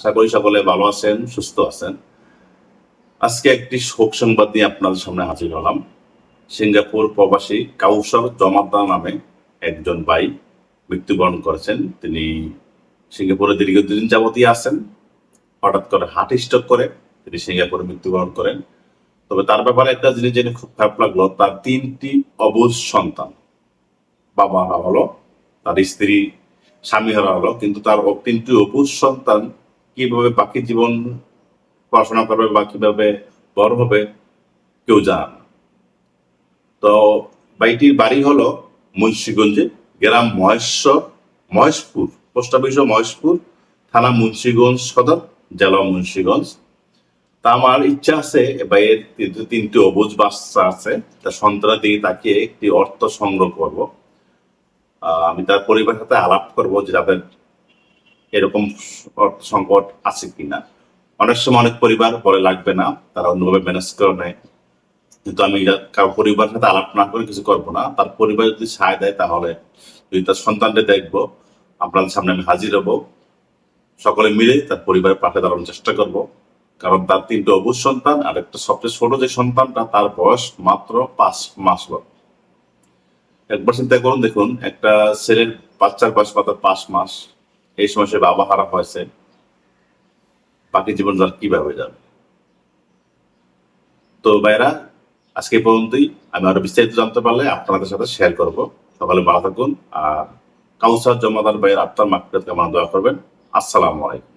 আশা করি সকলে ভালো আছেন, সুস্থ আছেন। আজকে একটি শোক সংবাদ নিয়ে আপনাদের সামনে হাজির হলাম। সিঙ্গাপুর প্রবাসী কাউসর জমাদ্দার নামে একজন ভাই মৃত্যুবরণ করেছেন। তিনি সিঙ্গাপুরে দীর্ঘদিন যাবতই আছেন। হঠাৎ করে হার্ট স্ট্রোক করে তিনি সিঙ্গাপুরে মৃত্যুবরণ করেন। তবে তার ব্যাপারে একটা জিনিস জেনে খুব খারাপ লাগল, তার তিনটি অবুজ সন্তান। বাবা হারা হলো, তার স্ত্রী স্বামী হারা হলো, কিন্তু তার তিনটি অবুজ সন্তান কীভাবে বাকি জীবন পড়াশোনা করবে বা কীভাবে বড় হবে, কেউ জানে না। তো বাইটির বাড়ি হলো মুন্সিগঞ্জে, গ্রাম মহেশ্বর, মহেশপুর, পোস্ট অফিস মহেশপুর, থানা মুন্সিগঞ্জ সদর, জেলা মুন্সিগঞ্জ। তা আমার ইচ্ছা আছে বাইয়ের তিনটি অবুজ বাচ্চা আছে, তার সন্তানের দিকে তাকিয়ে একটি অর্থ সংগ্রহ করব। আমি তার পরিবারের সাথে আলাপ করব যে তাদের এরকম অর্থ সংকট আছে কিনা? অনেক সময় অনেক পরিবার বলে লাগবে না, তারা অন্যভাবে ম্যানেজ করে নেয়। কিন্তু আমি কারও পরিবারের সাথে আলাপ না করে কিছু করব না। তার পরিবার যদি সায় দেয় তাহলে যদি তার সন্তানকে দেখব আপনাদের সামনে আমি হাজির হব। সকলে মিলে তার পরিবারের পাশে দাঁড়ানোর চেষ্টা করব। কারণ তার তিনটে অবুজ সন্তান আর একটা সবচেয়ে ছোট যে সন্তানটা, তার বয়স মাত্র পাঁচ মাস একবার চিন্তা করুন, দেখুন, একটা ছেলের বাচ্চার বয়স মাত্র পাঁচ মাস। এই সময় সে বাবা হারা হয়েছে, বাকি জীবন তার কীভাবে যাবে? তো ভাইরা আজকে পর্যন্তই। আমি আরও বিস্তারিত জানতে পারলে আপনাদের সাথে শেয়ার করব। সকালে ভালো থাকুন আর কাউসার জমাদার ভাইয়ের আত্মার মাকড়াত কেমন দোয়া করবেন। আসসালামু আলাইকুম.